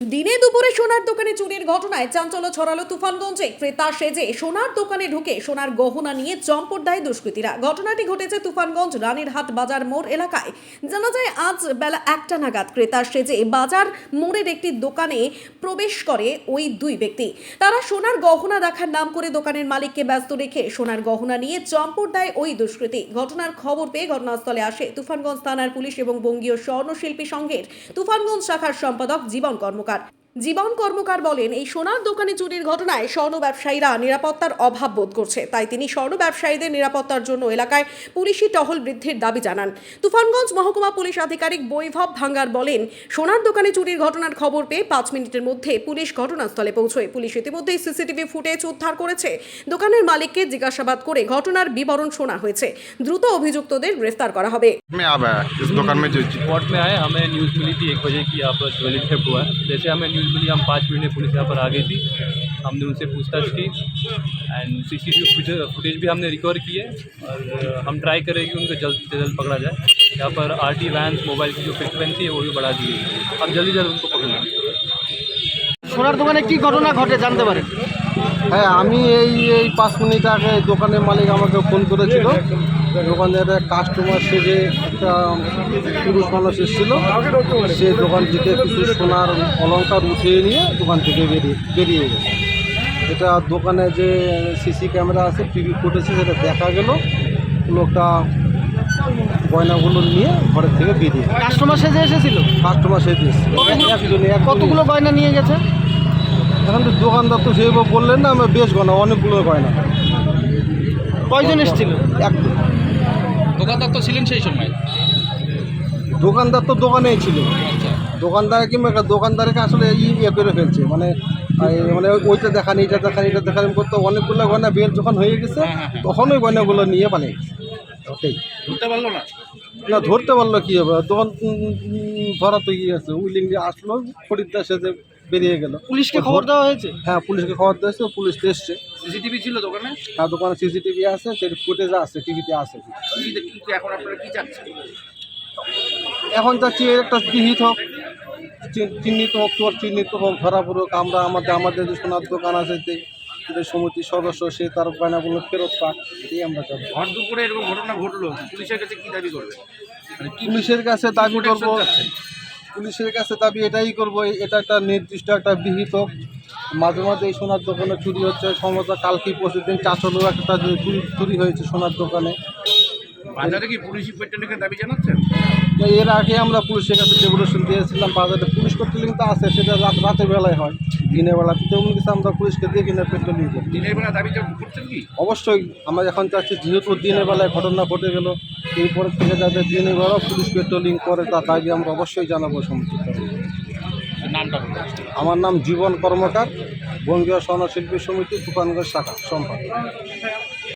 দিনে দুপুরে সোনার দোকানে চুরির ঘটনায় চাঞ্চল্য ছড়ালো তুফানগঞ্জে। ক্রেতা সেজে সোনার দোকানে ঢুকে সোনার গহনা নিয়ে চম্পট দেয় দুষ্কৃতীরা। ঘটনাটি ঘটেছে তুফানগঞ্জ রানীরহাট বাজার মোড় এলাকায়। জানা যায়, আজ বেলা একটা নাগাদ ক্রেতা সেজে বাজার মোড়ের একটি দোকানে প্রবেশ করে ওই দুই ব্যক্তি। তারা সোনার গহনা দেখার নাম করে দোকানের মালিককে ব্যস্ত রেখে সোনার গহনা নিয়ে চম্পট দেয় ওই দুষ্কৃতী। ঘটনার খবর পেয়ে ঘটনাস্থলে আসে তুফানগঞ্জ থানার পুলিশ এবং বঙ্গীয় স্বর্ণশিল্পী সংঘের তুফানগঞ্জ শাখার সম্পাদক জীবন কর্মকার জীবন কর্মকার বলেন এই সোনার দোকানে চুরির ঘটনায় স্বর্ণ ব্যবসায়ীরা নিরাপত্তার অভাব বোধ করছে তাই তিনি স্বর্ণ ব্যবসায়ীদের নিরাপত্তার জন্য এলাকায় পুলিশি টহল বৃদ্ধির দাবি জানান তুফানগঞ্জ মহকুমা পুলিশ আধিকারিক বৈভব ভাঙ্গার বলেন সোনার দোকানে চুরির ঘটনার খবর পেয়ে পাঁচ মিনিটের মধ্যে পুলিশ ঘটনাস্থলে পৌঁছয় পুলিশ ইতিমধ্যেই সিসিটিভি ফুটেজ উদ্ধার করেছে দোকানের মালিককে জিজ্ঞাসাবাদ করে ঘটনার বিবরণ শোনা হয়েছে দ্রুত অভিযুক্তদের গ্রেফতার করা হবে में अब है इस दुकान में जो स्पॉट में आए हमें न्यूज़ मिली थी एक बजे की यहाँ पर ज्वेलरी थेफ्ट हुआ है जैसे हमें न्यूज़ मिली हम पाँच मिनट में पुलिस यहाँ पर आ गई थी हमने उनसे पूछताछ की and C C T footage भी हमने रिकवर की है और हम ट्राई करें कि उनको जल्द से जल्द पकड़ा जाए यहाँ पर आर टी वैन्स मोबाइल की जो फ्रिक्वेंसी है वो भी बढ़ा दी गई है हम जल्दी जल्द उनको पकड़ेंगे সোনার দোকানে কি ঘটনা ঘটে জানতে পারেন হ্যাঁ আমি এই এই পাঁচ মিনিট আগে দোকানের মালিক আমাকে ফোন করেছিল। দোকানের কাস্টমার সেজে একটা পুরুষ মানুষ এসেছিল সে দোকান থেকে কিছু সোনার অলংকার উঠিয়ে নিয়ে দোকান থেকে বেরিয়ে বেরিয়ে গেছে। এটা দোকানে যে সিসি ক্যামেরা আছে টিভি ফুটেছে সেটা দেখা গেল। লোকটা গয়নাগুলো নিয়ে ঘরের থেকে বেরিয়ে কাস্টমার সেজে এসেছিল? কাস্টমার সেজে এসেছিল। একজনে কতগুলো গয়না নিয়ে গেছে? এখন তো দোকানদার তো সেইভাবে বললেন না আমরা বেশ গয়না অনেকগুলো গয়না। কয়জন এসেছিল? একদম দোকানদার তো ছিলেন সেই সময়? দোকানদার তো দোকানেই ছিল। আচ্ছা। দোকানদার কিংবা দোকানদারকে আসলে ইয়ে করে ফেলছে মানে মানে ওইটা দেখান এইটা দেখান এইটা দেখান করতে অনেকগুলো গয়না বের যখন হয়ে গেছে তখন ওই গয়নাগুলো নিয়ে পালিয়ে গেছে। ওটাই ধরতে পারল না? না ধরতে পারল কী হবে? দোকান উম, ধরা তো ইয়ে আছে উইলিং আসলো খরিদ্দার সাথে বেরিয়ে গেল। পুলিশকে খবর দেওয়া হয়েছে? হ্যাঁ পুলিশকে খবর দেওয়া হয়েছে পুলিশ এসছে। সিসিটিভি ছিল দোকানে? হ্যাঁ দোকানে সিসিটিভি আছে সেই ফুটেজ আছে টিভিতে আছে। এখন আপনারা কি চাচ্ছেন? এখন চাচ্ছি একটা বিহিত হোক চিহ্নিত হোক তোর চিহ্নিত হোক ধরা পড়ুক আমরা আমাদের আমাদের যে সোনার দোকান আছে যে সমিতির সদস্য সে তার গয়নাগুলো ফেরত পাক এটাই আমরা চাবো ভর দুপুরে এরকম ঘটনা ঘটলো পুলিশের কাছে কি দাবি করবে মানে পুলিশের কাছে দাবি করব? পুলিশের কাছে দাবি এটাই করব এটা একটা নির্দিষ্ট একটা বিহিত। মাঝে মাঝে এই সোনার দোকানে চুরি হচ্ছে, সম্ভবত কালকে পরশু দিন চাচলেও একটা চুরি চুরি হয়েছে সোনার দোকানে। বাজারে কি পুলিশি পেট্রোলিংয়ের দাবি জানাচ্ছেন? তো এর আগে আমরা পুলিশের কাছে ডেপুটেশন দিয়েছিলাম বাজারে পুলিশ পেট্রোলিং তো আছে সেটা রাত রাতের বেলায় হয়। দিনের বেলাতে তেমন কিছু আমরা পুলিশকে দেখি না পেট্রোলিং করি দিনের বেলা দাবি করছেন কি? অবশ্যই আমরা এখন চাচ্ছি যেহেতু দিনের বেলায় ঘটনা ঘটে গেল এরপর থেকে যাতে দিনের বেলাও পুলিশ পেট্রোলিং করে তার দাবি আমরা অবশ্যই জানাব সমস্ত নামটা আমার নাম জীবন কর্মকার বঙ্গীয় স্বর্ণশিল্পী সমিতি তুফানগঞ্জ শাখা সম্পাদক।